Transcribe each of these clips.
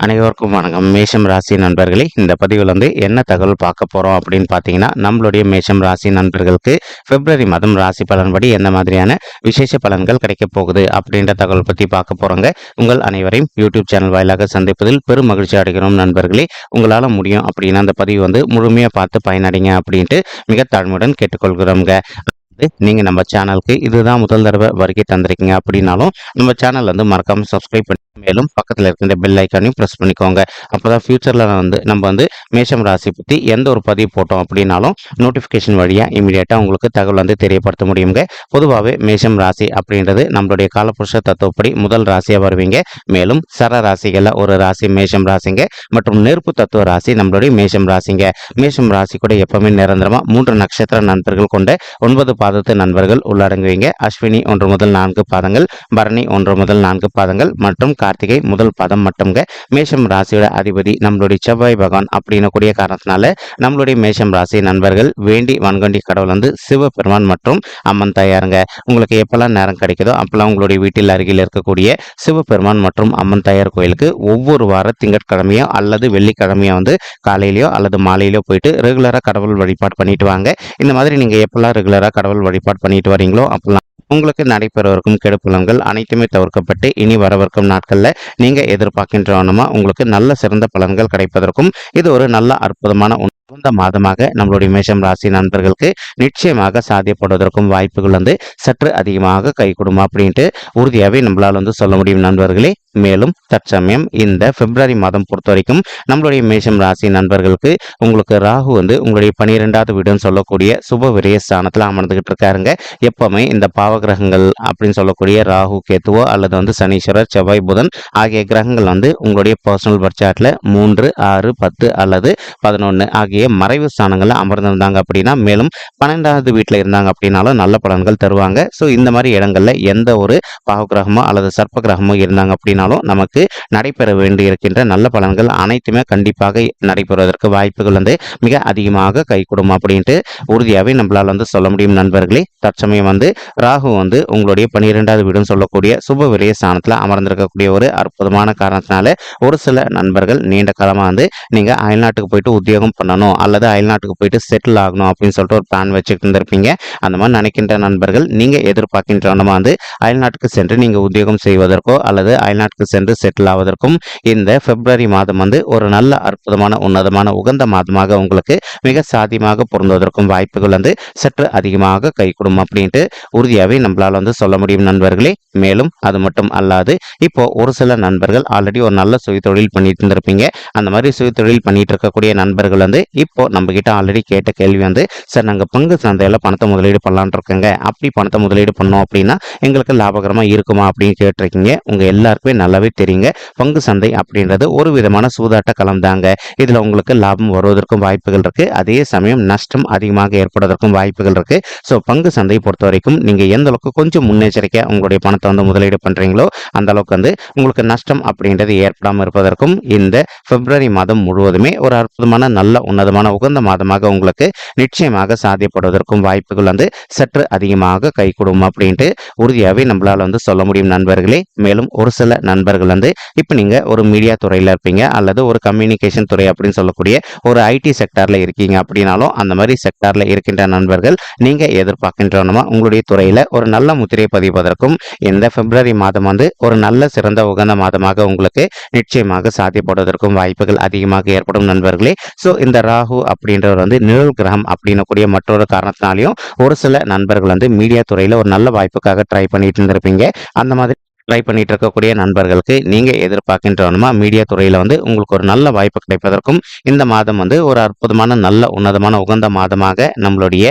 அனைவருக்கும் வணக்கம். மேஷம் ராசி நண்பர்களே இந்த பதிவில் வந்து என்ன தகவல் பார்க்க போகிறோம் அப்படின்னு பார்த்தீங்கன்னா நம்மளுடைய மேஷம் ராசி நண்பர்களுக்கு பிப்ரவரி மாதம் ராசி பலன்படி எந்த மாதிரியான விசேஷ பலன்கள் கிடைக்கப் போகுது அப்படின்ற தகவல் பற்றி பார்க்க போகிறோங்க உங்கள் அனைவரையும் யூடியூப் சேனல் வாயிலாக சந்திப்பதில் பெரும் மகிழ்ச்சி அடைகிறோம் நண்பர்களே. உங்களால் முடியும் அப்படின்னா அந்த பதிவு வந்து முழுமையாக பார்த்து பயனடைங்க அப்படின்ட்டு மிக தாழ்மையுடன் கேட்டுக்கொள்கிறோங்க நீங்க நம்ம சேனலுக்கு இதுதான் முதல் தடவை வருகை தந்திருக்கீங்க அப்படின்னாலும் நம்ம சேனல் வந்து மறக்காம சப்ஸ்கிரைப் பண்ணி மேலும் பக்கத்தில் இருக்கின்ற பெல் ஐக்கானையும் ப்ரெஸ் பண்ணிக்கோங்க. அப்போதான் ஃபியூச்சரில் வந்து நம்ம வந்து மேஷம் ராசி பற்றி எந்த ஒரு பதிவு போட்டோம் அப்படின்னாலும் நோட்டிஃபிகேஷன் வழியாக இமீடியட்டாக உங்களுக்கு தகவல் வந்து தெரியப்படுத்த முடியுங்க. பொதுவாகவே மேஷம் ராசி அப்படின்றது நம்மளுடைய காலப்புருஷ தத்துவப்படி முதல் ராசியாக வருவீங்க. மேலும் சர ராசிகளில் ஒரு ராசி மேஷம் ராசிங்க மற்றும் நெருப்பு தத்துவ ராசி நம்மளுடைய மேஷம் ராசிங்க. மேஷம் ராசி கூட எப்பவுமே நிரந்தரமாக மூன்று நட்சத்திர நண்பர்கள் கொண்ட ஒன்பது பாதத்து நண்பர்கள் உள்ளடங்குவீங்க. அஸ்வினி ஒன்று முதல் நான்கு பாதங்கள் பரணி ஒன்று முதல் நான்கு பாதங்கள் மற்றும் கார்த்திகை முதல் பாதம் மட்டும்ங்க. மேஷம் ராசியோட அதிபதி நம்மளுடைய செவ்வாய் பகவான் அப்படின்னு கூடிய காரணத்தினால நம்மளுடைய மேஷம் ராசி நண்பர்கள் வேண்டி வன்கொண்டி கடவுள் வந்து சிவபெருமான் மற்றும் அம்மன் தாயாருங்க. உங்களுக்கு எப்பெல்லாம் நேரம் கிடைக்குதோ அப்பெல்லாம் உங்களுடைய வீட்டில் அருகில் இருக்கக்கூடிய சிவபெருமான் மற்றும் அம்மன் தாயார் கோயிலுக்கு ஒவ்வொரு வார திங்கட்கிழமையோ அல்லது வெள்ளிக்கிழமையோ வந்து காலையிலையோ அல்லது மாலையிலோ போயிட்டு ரெகுலராக கடவுள் வழிபாடு பண்ணிட்டு வாங்க. இந்த மாதிரி நீங்கள் எப்பெல்லாம் ரெகுலராக கடவுள் வழிபாடு பண்ணிட்டு வரீங்களோ அப்பெல்லாம் உங்களுக்கு நடைபெறவிருக்கும் கெடுப்புலன்கள் அனைத்துமே தவிர்க்கப்பட்டு இனி வரவிருக்கும் நாட்களில் நீங்கள் எதிர்பார்க்கின்றவனமா உங்களுக்கு நல்ல சிறந்த பலன்கள் கிடைப்பதற்கும் இது ஒரு நல்ல அற்புதமான இந்த மாதமாக நம்மளுடைய மேஷம் ராசி நண்பர்களுக்கு நிச்சயமாக சாத்தியப்படுவதற்கும் வாய்ப்புகள் வந்து சற்று அதிகமாக கை கொடுமா அப்படின்ட்டு உறுதியாகவே நம்மளால் வந்து சொல்ல முடியும் நண்பர்களே. மேலும் தற்சமயம் இந்த பிப்ரவரி மாதம் பொறுத்த வரைக்கும் நம்மளுடைய மேஷம் ராசி நண்பர்களுக்கு உங்களுக்கு ராகு வந்து உங்களுடைய பனிரெண்டாவது வீடுன்னு சொல்லக்கூடிய சுப விரய ஸ்தானத்தில் அமர்ந்துகிட்டு இருக்காருங்க. எப்பவுமே இந்த பாவகிரகங்கள் அப்படின்னு சொல்லக்கூடிய ராகு கேத்துவோ அல்லது வந்து சனீஸ்வரர் செவ்வாய் புதன் ஆகிய கிரகங்கள் வந்து உங்களுடைய பர்சனல் பர்ச்சார்ட்ல மூன்று ஆறு பத்து அல்லது பதினொன்று ஆகிய மறைவு ஸ்தானங்களில் அமர்ந்திருந்தாங்க அப்படின்னா மேலும் பன்னெண்டாவது வீட்டில் இருந்தாங்க அப்படின்னாலும் நல்ல பலன்கள் தருவாங்க. ஸோ இந்த மாதிரி இடங்களில் எந்த ஒரு பாவகிரகமோ அல்லது சர்ப்ப கிரகமோ இருந்தாங்க அப்படின்னாலும் நமக்கு நடைபெற வேண்டி இருக்கின்ற நல்ல பலன்கள் அனைத்துமே கண்டிப்பாக நடைபெறுவதற்கு வாய்ப்புகள் வந்து மிக அதிகமாக கை கொடுக்கும் அப்படின்ட்டு உறுதியாகவே நம்மளால் வந்து சொல்ல முடியும் நண்பர்களே. தற்சமயம் வந்து ராகு வந்து உங்களுடைய பன்னிரெண்டாவது வீடுன்னு சொல்லக்கூடிய சுப விரய ஸ்தானத்தில் அமர்ந்திருக்கக்கூடிய ஒரு அற்புதமான காரணத்தினால ஒரு சில நண்பர்கள் நீண்ட காலமாக வந்து நீங்கள் அயல்நாட்டுக்கு போயிட்டு உத்தியோகம் பண்ணணும். அல்லது அயல்நாட்டுக்கு போயிட்டு செட்டில் ஆகணும் அப்படின்னு சொல்லிட்டு ஒரு பிளான் வச்சுட்டு இருந்திருப்பீங்க. அந்த மாதிரி நினைக்கின்ற நண்பர்கள் நீங்கள் எதிர்பார்க்கின்றனமா வந்து அயல்நாட்டுக்கு சென்று நீங்கள் உத்தியோகம் செய்வதற்கோ அல்லது அயல்நாட்டுக்கு சென்று செட்டில் ஆவதற்கும் இந்த பிப்ரவரி மாதம் வந்து ஒரு நல்ல அற்புதமான உன்னதமான உகந்த மாதமாக உங்களுக்கு மிக சாத்தியமாக பொருந்துவதற்கும் வாய்ப்புகள் வந்து சற்று அதிகமாக கை அப்படின்ட்டு உறுதியாகவே நம்மளால் வந்து சொல்ல முடியும் நண்பர்களே. மேலும் அது மட்டும் அல்லாது இப்போ ஒரு சில நண்பர்கள் ஆல்ரெடி ஒரு நல்ல சுய தொழில் பண்ணிட்டு இருந்திருப்பீங்க. அந்த மாதிரி சுய தொழில் பண்ணிட்டு இருக்கக்கூடிய நண்பர்கள் வந்து இப்போ நம்ம கிட்ட ஆல்ரெடி கேட்ட கேள்வி வந்து சார் நாங்கள் பங்கு சந்தையில் பணத்தை முதலீடு பண்ணலான் இருக்கோங்க. அப்படி பணத்தை முதலீடு பண்ணோம் அப்படின்னா எங்களுக்கு லாபகரமாக இருக்குமா? அப்படின்னு கேட்டிருக்கீங்க. உங்கள் எல்லாருக்குமே நல்லாவே தெரியுங்க. பங்கு சந்தை அப்படின்றது ஒரு விதமான சூதாட்ட களம் தாங்க. இதில் உங்களுக்கு லாபம் வருவதற்கும் வாய்ப்புகள் இருக்குது அதே சமயம் நஷ்டம் அதிகமாக ஏற்படுவதற்கும் வாய்ப்புகள் இருக்குது ஸோ பங்கு சந்தையை பொறுத்த வரைக்கும் நீங்கள் எந்த அளவுக்கு கொஞ்சம் முன்னெச்சரிக்கையாக உங்களுடைய பணத்தை வந்து முதலீடு பண்ணுறீங்களோ அந்த அளவுக்கு வந்து உங்களுக்கு நஷ்டம் அப்படின்றது ஏற்படாமல் இருப்பதற்கும் இந்த பிப்ரவரி மாதம் முழுவதுமே ஒரு அற்புதமான நல்ல மாதமான உகந்த மாதமாக உங்களுக்கு நிச்சயமாக சாத்தியப்படுவதற்கும் வாய்ப்புகள் வந்து சற்று அதிகமாக கை கொடுக்கும் அப்படின்ட்டு உறுதியாகவே நம்மளால் வந்து சொல்ல முடியும் நண்பர்களே. மேலும் ஒரு சில நண்பர்கள் வந்து இப்போ நீங்கள் ஒரு மீடியா துறையில் இருப்பீங்க அல்லது ஒரு கம்யூனிகேஷன் துறை அப்படின்னு சொல்லக்கூடிய ஒரு ஐடி செக்டாரில் இருக்கீங்க அப்படின்னாலும் அந்த மாதிரி செக்டாரில் இருக்கின்ற நண்பர்கள் நீங்கள் எதிர்பார்க்கின்றனமா உங்களுடைய துறையில் ஒரு நல்ல முத்திரை பதிவதற்கும் இந்த பிப்ரவரி மாதம் வந்து ஒரு நல்ல சிறந்த உகந்த மாதமாக உங்களுக்கு நிச்சயமாக சாத்தியப்படுவதற்கும் வாய்ப்புகள் அதிகமாக ஏற்படும் நண்பர்களே. ஸோ இந்த ராகு அப்படின்றவர் வந்து நிழல் கிரகம் அப்படின்னக்கூடிய மற்றொரு காரணத்தினாலையும் ஒரு சில நண்பர்கள் வந்து மீடியா துறையில் ஒரு நல்ல வாய்ப்புக்காக ட்ரை பண்ணிட்டு இருந்திருப்பீங்க. அந்த மாதிரி ட்ரை பண்ணிட்டு இருக்கக்கூடிய நண்பர்களுக்கு நீங்கள் எதிர்பார்க்கின்றவனுமா மீடியா துறையில் வந்து உங்களுக்கு ஒரு நல்ல வாய்ப்பு கிடைப்பதற்கும் இந்த மாதம் வந்து ஒரு அற்புதமான நல்ல உன்னதமான உகந்த மாதமாக நம்மளுடைய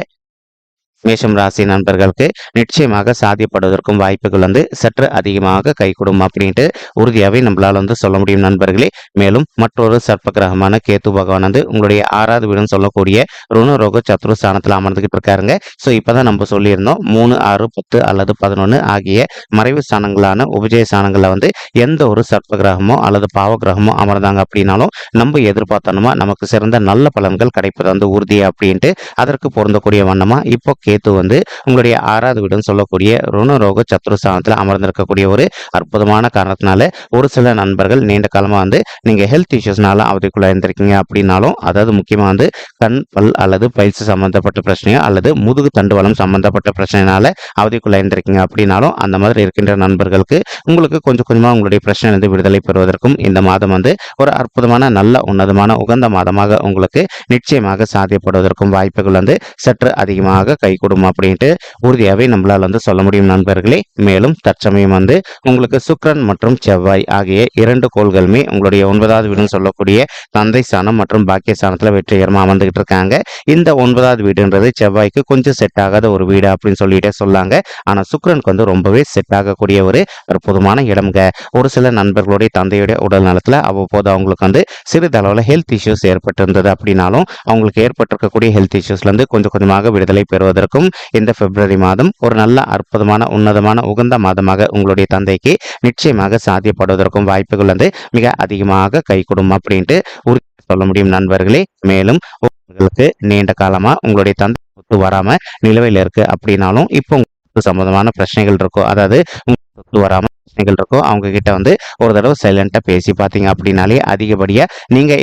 மேஷம் ராசி நண்பர்களுக்கு நிச்சயமாக சாத்தியப்படுவதற்கும் வாய்ப்புகள் வந்து சற்று அதிகமாக கைகூடும் அப்படின்ட்டு உறுதியாகவே நம்மளால் வந்து சொல்ல முடியும் நண்பர்களே. மேலும் மற்றொரு சர்ப்ப கிரகமான கேத்து பகவான் வந்து உங்களுடைய ஆறாவது வீடுன்னு சொல்லக்கூடிய ருணரோக சத்ரு ஸ்தானத்தில் அமர்ந்துகிட்டு இருக்காருங்க. ஸோ இப்போதான் நம்ம சொல்லியிருந்தோம் மூணு ஆறு பத்து அல்லது பதினொன்று ஆகிய மறைவு ஸ்தானங்களான உபஜய ஸ்தானங்களில் வந்து எந்த ஒரு சர்ப்ப கிரகமோ அல்லது பாவ கிரகமோ அமர்ந்தாங்க அப்படின்னாலும் நம்ம எதிர்பார்த்தனமா நமக்கு சிறந்த நல்ல பலன்கள் கிடைப்பது வந்து உறுதி அப்படின்ட்டு அதற்கு பொருந்தக்கூடிய வண்ணமா இப்போ கேத்து வந்து உங்களுடைய ஆறாவது வீடுன்னு சொல்லக்கூடிய ருணரோக சத்ருஸ்தானத்தில் அமர்ந்திருக்கக்கூடிய ஒரு அற்புதமான காரணத்தினால ஒரு சில நண்பர்கள் நீண்ட காலமாக வந்து நீங்கள் ஹெல்த் இஷ்யூஸ்னால அவதிக்குள்ள இருந்திருக்கீங்க அப்படின்னாலும் அதாவது முக்கியமாக வந்து கண் பல் அல்லது பயிற்சி சம்பந்தப்பட்ட பிரச்சனையோ அல்லது முதுகு தண்டுவலம் சம்பந்தப்பட்ட பிரச்சனைனால அவதிக்குள்ள இருந்திருக்கீங்க அப்படின்னாலும் அந்த மாதிரி இருக்கின்ற நண்பர்களுக்கு உங்களுக்கு கொஞ்சம் கொஞ்சமாக உங்களுடைய பிரச்சனையிலிருந்து விடுதலை பெறுவதற்கும் இந்த மாதம் வந்து ஒரு அற்புதமான நல்ல உன்னதமான உகந்த மாதமாக உங்களுக்கு நிச்சயமாக சாத்தியப்படுவதற்கும் வாய்ப்புகள் வந்து சற்று அதிகமாக கைகூடும் அப்படின்ட்டு உறுதியாகவே நம்மளால் வந்து சொல்ல முடியும் நண்பர்களே. மேலும் தற்சமயம் வந்து உங்களுக்கு சுக்ரன் மற்றும் செவ்வாய் ஆகிய இரண்டு கோள்களுமே உங்களுடைய ஒன்பதாவது வீடுன்னு சொல்லக்கூடிய தந்தை ஸ்தானம் மற்றும் பாக்கியஸ்தானத்தில் வெற்றிகரமாக அமர்ந்துகிட்டு இருக்காங்க. இந்த ஒன்பதாவது வீடுன்றது செவ்வாய்க்கு கொஞ்சம் செட் ஆகாத ஒரு வீடு அப்படின்னு சொல்லிட்டே சொல்லாங்க. ஆனால் சுக்ரனுக்கு வந்து ரொம்பவே செட் ஆகக்கூடிய ஒரு அற்புதமான இடம்ங்க. ஒரு சில நண்பர்களுடைய தந்தையுடைய உடல் நலத்தில் அவ்வப்போது அவங்களுக்கு வந்து சிறிதளவில் ஹெல்த் இஷ்யூஸ் ஏற்பட்டிருந்தது அப்படின்னாலும் அவங்களுக்கு ஏற்பட்டிருக்கக்கூடிய ஹெல்த் இஷ்யூஸ்லேருந்து கொஞ்சம் கொஞ்சமாக விடுதலை பெறுவதற்கு பெறுவதற்கும் இந்த பிப்ரவரி மாதம் ஒரு நல்ல அற்புதமான உன்னதமான உகந்த மாதமாக உங்களுடைய தந்தைக்கு நிச்சயமாக சாத்தியப்படுவதற்கும் வாய்ப்புகள் வந்து மிக அதிகமாக கைகூடும் அப்படின்ட்டு உறுதி சொல்ல முடியும் நண்பர்களே. மேலும் உங்களுக்கு நீண்ட காலமா உங்களுடைய தந்தை ஒத்து வராம நிலுவையில் இருக்கு அப்படின்னாலும் இப்போ உங்களுக்கு சம்பந்தமான பிரச்சனைகள் இருக்கும் அதாவது உங்களுக்கு ஒத்து வராம பிரச்சனைகள் இருக்கும் அவங்க கிட்ட வந்து ஒரு தடவை சைலண்டா பேசி பார்த்தீங்க அப்படின்னாலே அதிகப்படியா நீங்க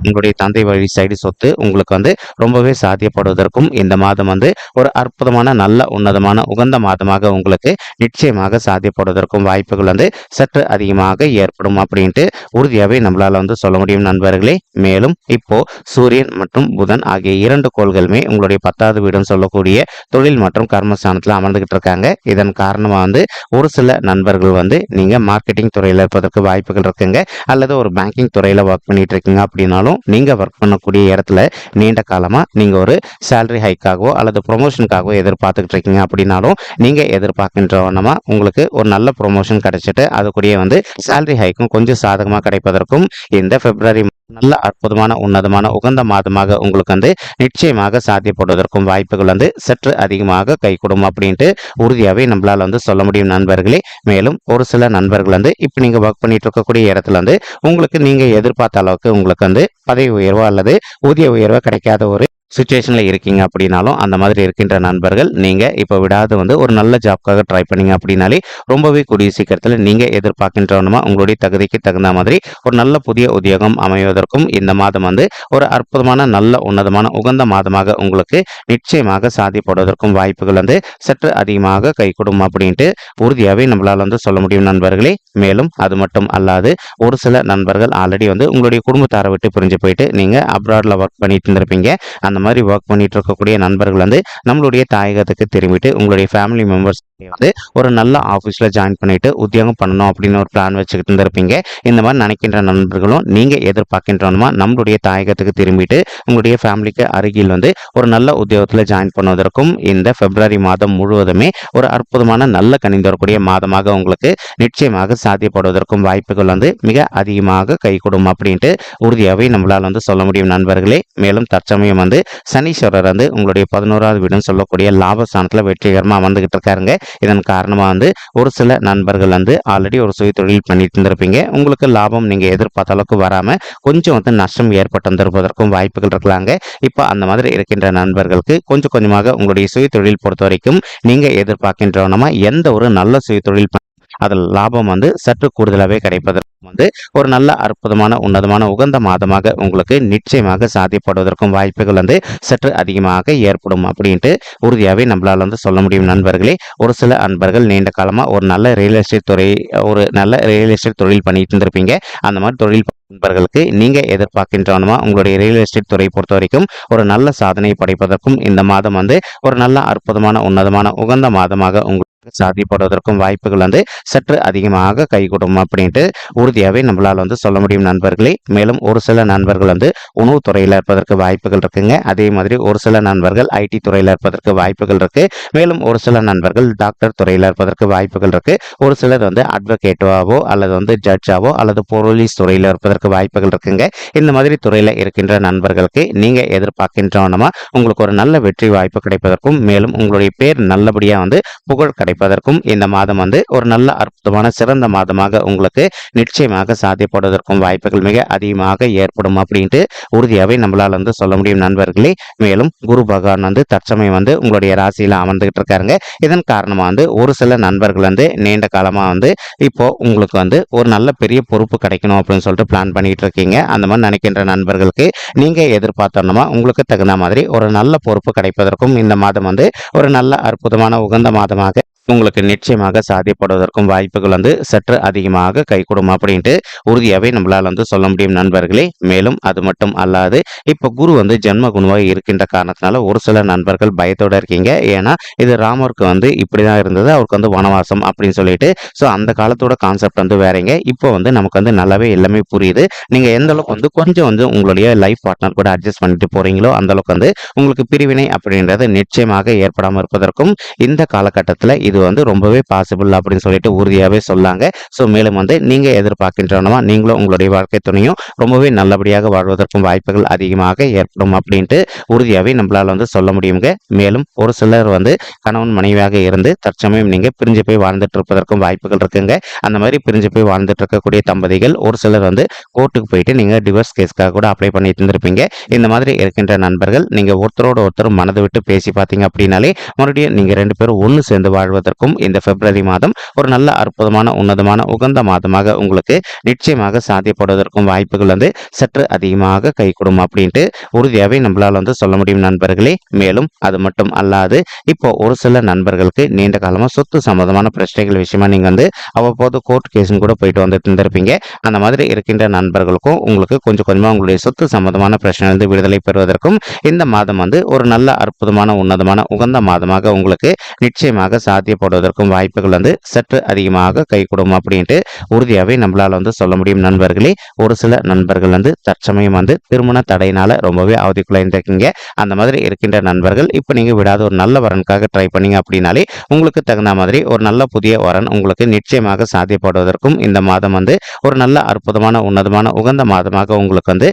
உங்களுடைய தந்தை வழி சைடு சொத்து உங்களுக்கு வந்து ரொம்பவே சாத்தியப்படுவதற்கும் இந்த மாதம் வந்து ஒரு அற்புதமான நல்ல உன்னதமான உகந்த மாதமாக உங்களுக்கு நிச்சயமாக சாத்தியப்படுவதற்கும் வாய்ப்புகள் வந்து சற்று அதிகமாக ஏற்படும் அப்படின்ட்டு உறுதியாகவே நம்மளால் வந்து சொல்ல முடியும் நண்பர்களே. மேலும் இப்போ சூரியன் மற்றும் புதன் ஆகிய இரண்டு கோள்களுமே உங்களுடைய பத்தாவது வீடுன்னு சொல்லக்கூடிய தொழில் மற்றும் கர்மஸ்தானத்தில் அமர்ந்துகிட்டு இருக்காங்க. இதன் காரணமாக வந்து ஒரு சில நண்பர்கள் வந்து நீங்கள் மார்க்கெட்டிங் துறையில் இருப்பதற்கு வாய்ப்புகள் இருக்குங்க. அல்லது ஒரு பேங்கிங் துறையில் ஒர்க் பண்ணிட்டு இருக்கீங்க அப்படின்னாலும் நீங்கள் ஒர்க் பண்ணக்கூடிய இடத்துல நீண்ட காலமாக நீங்கள் ஒரு சேலரி ஹைக்காகவோ அல்லது ப்ரொமோஷனுக்காகவோ எதிர்பார்த்துக்கிட்டு இருக்கீங்க அப்படின்னாலும் நீங்கள் எதிர்பார்க்கின்ற வண்ணமாக உங்களுக்கு ஒரு நல்ல ப்ரொமோஷன் கிடைச்சிட்டு அதுக்குரிய வந்து சேலரி ஹைக்கும் கொஞ்சம் சாதகமாக கிடைப்பதற்கும் இந்த பிப்ரவரி நல்ல அற்புதமான உன்னதமான உகந்த மாதமாக உங்களுக்கு வந்து நிச்சயமாக சாத்தியப்படுவதற்கும் வாய்ப்புகள் வந்து சற்று அதிகமாக கைகூடும் அப்படின்ட்டு உறுதியாகவே நம்மளால் வந்து சொல்ல முடியும் நண்பர்களே. மேலும் ஒரு சில நண்பர்கள் வந்து இப்போ நீங்கள் ஒர்க் பண்ணிட்டு இருக்கக்கூடிய இடத்துல வந்து உங்களுக்கு நீங்கள் எதிர்பார்த்த அளவுக்கு உங்களுக்கு வந்து பதவி உயர்வோ அல்லது ஊதிய உயர்வோ கிடைக்காத ஒரு சுச்சுவேஷனில் இருக்கீங்க அப்படின்னாலும் அந்த மாதிரி இருக்கின்ற நண்பர்கள் நீங்கள் இப்போ விடாது வந்து ஒரு நல்ல ஜாப்க்காக ட்ரை பண்ணீங்க அப்படின்னாலே ரொம்பவே கூடிய சீக்கிரத்தில் நீங்கள் எதிர்பார்க்கின்றவனுமா உங்களுடைய தகுதிக்கு தகுந்த மாதிரி ஒரு நல்ல புதிய உத்தியோகம் அமைவதற்கும் இந்த மாதம் வந்து ஒரு அற்புதமான நல்ல உன்னதமான உகந்த மாதமாக உங்களுக்கு நிச்சயமாக சாதிப்படுவதற்கும் வாய்ப்புகள் வந்து சற்று அதிகமாக கைகூடும் அப்படின்ட்டு உறுதியாகவே நம்மளால் வந்து சொல்ல முடியும் நண்பர்களே. மேலும் அது மட்டும் அல்லாது ஒரு சில நண்பர்கள் ஆல்ரெடி வந்து உங்களுடைய குடும்பத்தாரை விட்டு பிரிஞ்சு போயிட்டு நீங்கள் அப்ராடில் ஒர்க் பண்ணிட்டு இருந்திருப்பீங்க. அந்த மாதிரி ஒர்க் பண்ணிட்டு இருக்கக்கூடிய நண்பர்கள் வந்து நம்மளுடைய தாயகத்துக்கு திரும்பிட்டு உங்களுடைய ஃபேமிலி மெம்பர்ஸ் வந்து ஒரு நல்ல ஆஃபீஸில் ஜாயின் பண்ணிட்டு உத்தியோகம் பண்ணணும் அப்படின்னு ஒரு பிளான் வச்சுக்கிட்டு இருந்திருப்பீங்க. இந்த மாதிரி நினைக்கின்ற நண்பர்களும் நீங்கள் எதிர்பார்க்கின்றனுமா நம்மளுடைய தாயகத்துக்கு திரும்பிட்டு உங்களுடைய ஃபேமிலிக்கு அருகில் வந்து ஒரு நல்ல உத்தியோகத்தில் ஜாயின் பண்ணுவதற்கும் இந்த பிப்ரவரி மாதம் முழுவதுமே ஒரு அற்புதமான நல்ல கணிந்து வரக்கூடிய மாதமாக உங்களுக்கு நிச்சயமாக சாத்தியப்படுவதற்கும் வாய்ப்புகள் வந்து மிக அதிகமாக கைகூடும் அப்படின்ட்டு உறுதியாகவே நம்மளால் வந்து சொல்ல முடியும் நண்பர்களே. மேலும் தற்சமயம் வந்து சனீஸ்வரர் வந்து உங்களுடைய பதினோராவது வீடுன்னு சொல்லக்கூடிய லாபஸ்தானத்தில் வெற்றிகரமாக அமர்ந்துகிட்டு இருக்காருங்க. இதன் காரணமாக வந்து ஒரு சில நண்பர்கள் வந்து ஆல்ரெடி ஒரு சுய தொழில் பண்ணிட்டு இருந்திருப்பீங்க. உங்களுக்கு லாபம் நீங்கள் எதிர்பார்த்த அளவுக்கு வராமல் கொஞ்சம் வந்து நஷ்டம் ஏற்பட்டு வந்திருப்பதற்கும் வாய்ப்புகள் இருக்கலாங்க. இப்போ அந்த மாதிரி இருக்கின்ற நண்பர்களுக்கு கொஞ்சம் கொஞ்சமாக உங்களுடைய சுய தொழில் பொறுத்த வரைக்கும் நீங்கள் எதிர்பார்க்கின்றவனமா எந்த ஒரு நல்ல சுய தொழில் அதில் லாபம் வந்து சற்று கூடுதலாகவே கிடைப்பதற்கு வந்து ஒரு நல்ல அற்புதமான உன்னதமான உகந்த மாதமாக உங்களுக்கு நிச்சயமாக சாத்தியப்படுவதற்கும் வாய்ப்புகள் வந்து சற்று அதிகமாக ஏற்படும் அப்படின்ட்டு உறுதியாகவே நம்மளால் வந்து சொல்ல முடியும் நண்பர்களே. ஒரு சில அன்பர்கள் நீண்ட காலமாக ஒரு நல்ல ரியல் எஸ்டேட் துறை ஒரு நல்ல ரியல் எஸ்டேட் தொழில் பண்ணிட்டு இருந்திருப்பீங்க. அந்த மாதிரி தொழில் நண்பர்களுக்கு நீங்கள் எதிர்பார்க்கின்றவனுமா உங்களுடைய ரியல் எஸ்டேட் துறை பொறுத்த வரைக்கும் ஒரு நல்ல சாதனை படைப்பதற்கும் இந்த மாதம் வந்து ஒரு நல்ல அற்புதமான உன்னதமான உகந்த மாதமாக உங்களுக்கு சாத்தியப்படுவதற்கும் வாய்ப்புகள் வந்து சற்று அதிகமாக கைகூடும் அப்படின்ட்டு உறுதியாகவே நம்மளால் வந்து சொல்ல முடியும் நண்பர்களே. மேலும் ஒரு சில நண்பர்கள் வந்து உணவுத்துறையில் இருப்பதற்கு வாய்ப்புகள் இருக்குங்க. அதே மாதிரி ஒரு சில நண்பர்கள் ஐடி துறையில் இருப்பதற்கு வாய்ப்புகள் இருக்கு. மேலும் ஒரு சில நண்பர்கள் டாக்டர் துறையில் இருப்பதற்கு வாய்ப்புகள் இருக்கு. ஒரு சிலர் வந்து அட்வொகேட்டாவோ அல்லது வந்து ஜட்ஜாவோ அல்லது போலீஸ் துறையில் இருப்பதற்கு வாய்ப்புகள் இருக்குங்க. இந்த மாதிரி துறையில் இருக்கின்ற நண்பர்களுக்கு நீங்கள் எதிர்பார்க்கின்றவனமா உங்களுக்கு ஒரு நல்ல வெற்றி வாய்ப்பு கிடைப்பதற்கும் மேலும் உங்களுடைய பேர் நல்லபடியாக வந்து புகழ் கிடை கிடைப்பதற்கும் இந்த மாதம் வந்து ஒரு நல்ல அற்புதமான சிறந்த மாதமாக உங்களுக்கு நிச்சயமாக சாத்தியப்படுவதற்கும் வாய்ப்புகள் மிக அதிகமாக ஏற்படும் அப்படின்ட்டு உறுதியாகவே நம்மளால் வந்து சொல்ல முடியும் நண்பர்களே. மேலும் குரு பகவான் வந்து தற்சமயம் வந்து உங்களுடைய ராசியில் அமர்ந்துகிட்டு இருக்காருங்க. இதன் காரணமாக வந்து ஒரு சில நண்பர்கள் வந்து நீண்ட காலமாக வந்து இப்போ உங்களுக்கு வந்து ஒரு நல்ல பெரிய பொறுப்பு கிடைக்கணும் அப்படின்னு சொல்லிட்டு பிளான் பண்ணிட்டு இருக்கீங்க. அந்த மாதிரி நினைக்கின்ற நண்பர்களுக்கு நீங்க எதிர்பார்த்தோம்னா உங்களுக்கு தகுந்த மாதிரி ஒரு நல்ல பொறுப்பு கிடைப்பதற்கும் இந்த மாதம் வந்து ஒரு நல்ல அற்புதமான உகந்த மாதமாக உங்களுக்கு நிச்சயமாக சாத்தியப்படுவதற்கும் வாய்ப்புகள் வந்து சற்று அதிகமாக கைகூடும் அப்படின்ட்டு உறுதியாகவே நம்மளால் வந்து சொல்ல முடியும் நண்பர்களே. மேலும் அது மட்டும் அல்லாது இப்போ குரு வந்து ஜென்ம குணமாக இருக்கின்ற காரணத்தினால ஒரு சில நண்பர்கள் பயத்தோடு இருக்கீங்க. ஏன்னா இது ராமருக்கு வந்து இப்படி தான் இருந்தது அவருக்கு வந்து வனவாசம் அப்படின்னு சொல்லிட்டு. ஸோ அந்த காலத்தோட கான்செப்ட் வந்து வேறங்க. இப்போ வந்து நமக்கு வந்து நல்லாவே எல்லாமே புரியுது. நீங்கள் எந்த அளவுக்கு வந்து கொஞ்சம் வந்து உங்களுடைய லைஃப் பார்ட்னர் கூட அட்ஜஸ்ட் பண்ணிட்டு போகிறீங்களோ அந்த அளவுக்கு வந்து உங்களுக்கு பிரிவினை அப்படின்றது நிச்சயமாக ஏற்படாமல் இருப்பதற்கும் இந்த காலகட்டத்தில் இது வந்து ரொம்பவே பாசிபிள் அப்படின்னு சொல்லிட்டு உறுதியாகவே சொல்லாங்க. ஸோ மேலும் வந்து நீங்கள் எதிர்பார்க்கின்றனவா நீங்களும் உங்களுடைய வாழ்க்கை துணையும் ரொம்பவே நல்லபடியாக வாழ்வதற்கும் வாய்ப்புகள் அதிகமாக ஏற்படும் அப்படின்ட்டு உறுதியாகவே நம்மளால் வந்து சொல்ல முடியுங்க. மேலும் ஒரு சிலர் வந்து கணவன் மனைவியாக இருந்து தற்சமயம் நீங்கள் பிரிஞ்சு போய் வாழ்ந்துட்டு இருப்பதற்கும் வாய்ப்புகள் இருக்குங்க. அந்த மாதிரி பிரிஞ்சு போய் வாழ்ந்துட்டு இருக்கக்கூடிய தம்பதிகள் ஒரு சிலர் வந்து கோர்ட்டுக்கு போயிட்டு நீங்கள் டிவோர்ஸ் கேஸ்க்காக கூட அப்ளை பண்ணி இருந்திருப்பீங்க. இந்த மாதிரி இருக்கின்ற நண்பர்கள் நீங்கள் ஒருத்தரோட ஒருத்தர் மனதை விட்டு பேசி பார்த்தீங்க அப்படின்னாலே மறுபடியும் நீங்கள் ரெண்டு பேரும் ஒன்று சேர்ந்து வாழ்வதற்கும் இந்த பிப்ரவரி மாதம் ஒரு நல்ல அற்புதமான உன்னதமான உகந்த மாதமாக உங்களுக்கு நிச்சயமாக சாத்தியப்படுவதற்கும் வாய்ப்புகள் வந்து சற்று அதிகமாக கை அப்படின்ட்டு உறுதியாகவே நம்மளால் வந்து சொல்ல முடியும் நண்பர்களே. மேலும் அது மட்டும் அல்லாது இப்போ ஒரு சில நண்பர்களுக்கு நீண்ட காலமாக சொத்து சம்பந்தமான பிரச்சனைகள் விஷயமா நீங்கள் வந்து அவ்வப்போது கோர்ட் கேஸும் கூட போயிட்டு வந்துட்டு இருந்திருப்பீங்க. அந்த மாதிரி இருக்கின்ற நண்பர்களுக்கும் உங்களுக்கு கொஞ்சம் கொஞ்சமாக உங்களுடைய சொத்து சம்பந்தமான வந்து விடுதலை பெறுவதற்கும் இந்த மாதம் வந்து ஒரு நல்ல அற்புதமான உன்னதமான உகந்த மாதமாக உங்களுக்கு நிச்சயமாக சாத்தியப்படுவதற்கும் வாய்ப்புகள் வந்து சற்று அதிகமாக கைகூடும் அப்படின்ட்டு உறுதியாகவே நம்மளால் வந்து சொல்ல முடியும். நண்பர்களே ஒரு சில நண்பர்கள் வந்து தற்சமயம் வந்து திருமண தடையினால ரொம்பவே அவதிக்குள்ளாயிருந்திருக்கீங்க அந்த மாதிரி இருக்கின்ற நண்பர்கள் இப்போ நீங்கள் விடாத ஒரு நல்ல வரனுக்காக ட்ரை பண்ணீங்க அப்படின்னாலே உங்களுக்கு தகுந்த மாதிரி ஒரு நல்ல புதிய வரன் உங்களுக்கு நிச்சயமாக சாத்தியப்படுவதற்கும் இந்த மாதம் வந்து ஒரு நல்ல அற்புதமான உன்னதமான உகந்த மாதமாக உங்களுக்கு வந்து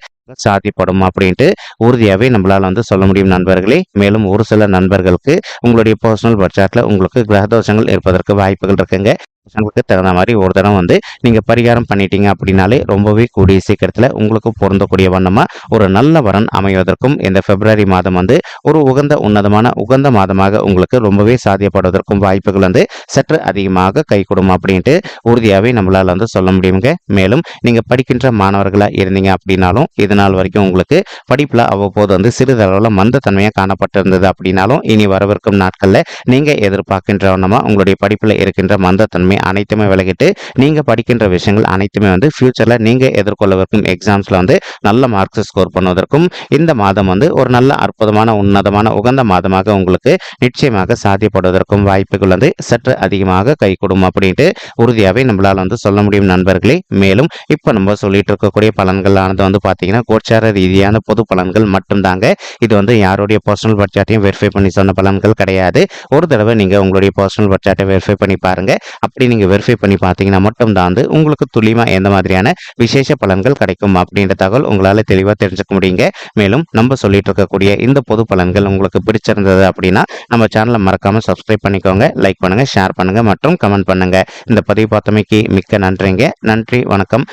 சாத்தியப்படும் அப்படின்ட்டு உறுதியாகவே நம்மளால் வந்து சொல்ல முடியும் நண்பர்களே. மேலும் ஒரு சில நண்பர்களுக்கு உங்களுடைய பர்சனல் பட்ஜெட்டில் உங்களுக்கு கிரகதோஷங்கள் இருப்பதற்கு வாய்ப்புகள் இருக்குங்க. உங்களுக்கு தகுந்த மாதிரி ஒரு தடவை வந்து நீங்கள் பரிகாரம் பண்ணிட்டீங்க அப்படின்னாலே ரொம்பவே கூடிய சீக்கிரத்தில் உங்களுக்கு பொருந்தக்கூடிய வண்ணமாக ஒரு நல்ல வரன் அமைவதற்கும் இந்த பிப்ரவரி மாதம் வந்து ஒரு உகந்த உன்னதமான உகந்த மாதமாக உங்களுக்கு ரொம்பவே சாத்தியப்படுவதற்கும் வாய்ப்புகள் வந்து சற்று அதிகமாக கை கொடும் அப்படின்ட்டு உறுதியாகவே நம்மளால் வந்து சொல்ல முடியுங்க. மேலும் நீங்கள் படிக்கின்ற மாணவர்களாக இருந்தீங்க அப்படின்னாலும் இது நாள் வரைக்கும் உங்களுக்கு படிப்பில் அவ்வப்போது வந்து சிறிதளவில் மந்தத்தன்மையாக காணப்பட்டிருந்தது அப்படின்னாலும் இனி வரவிருக்கும் நாட்களில் நீங்கள் எதிர்பார்க்கின்ற வண்ணமாக உங்களுடைய படிப்பில் இருக்கின்ற மந்தத்தன்மை அனைத்துமே விலகிட்டு நீங்கள் படிக்கின்ற விஷயங்கள் அனைத்துமே வந்து ஃப்யூச்சரில் நீங்கள் எதிர்கொள்ளவிருக்கும் எக்ஸாம்ஸில் வந்து நல்ல மார்க்ஸ் ஸ்கோர் பண்ணுவதற்கும் இந்த மாதம் வந்து ஒரு நல்ல அற்புதமான உன்னதமான உகந்த மாதமாக உங்களுக்கு நிச்சயமாக சாத்தியப்படுவதற்கும் வாய்ப்புகள் வந்து சற்று அதிகமாக கைகூடும் அப்படின்ட்டு உறுதியாகவே நம்மளால் வந்து சொல்ல முடியும் நண்பர்களே. மேலும் இப்போ நம்ம சொல்லிட்டு இருக்கக்கூடிய பலன்களானது வந்து பார்த்தீங்கன்னா கோச்சார ரீதியான பொது பலன்கள் மட்டும்தாங்க. இது வந்து யாருடைய பர்சனல் பட்ஜெட்டையும் வெரிஃபை பண்ணி சொன்ன பலன்கள் கிடையாது. ஒரு தடவை நீங்கள் உங்களுடைய பர்சனல் பட்ஜெட்டை வெரிஃபை பண்ணி பாருங்க. அப்படி நீங்கள் வெரிஃபை பண்ணி பார்த்தீங்கன்னா மட்டும்தான் வந்து உங்களுக்கு துல்லியமாக எந்த மாதிரியான விசேஷ பலன்கள் கிடைக்கும் அப்படின்ற தகவல் உங்களால் தெளிவாக தெரிஞ்சுக்க முடியுங்க. மேலும் நம்ம சொல்லிட்டு இருக்கக்கூடிய இந்த பொது பலன்கள் உங்களுக்கு பிடிச்சிருந்தது அப்படின்னா நம்ம சேனலை மறக்காமல் சப்ஸ்கிரைப் பண்ணிக்கோங்க லைக் பண்ணுங்கள் ஷேர் பண்ணுங்கள் மற்றும் கமெண்ட் பண்ணுங்கள் இந்த பதிவு பார்த்தமைக்கு மிக்க நன்றிங்க. நன்றி வணக்கம்.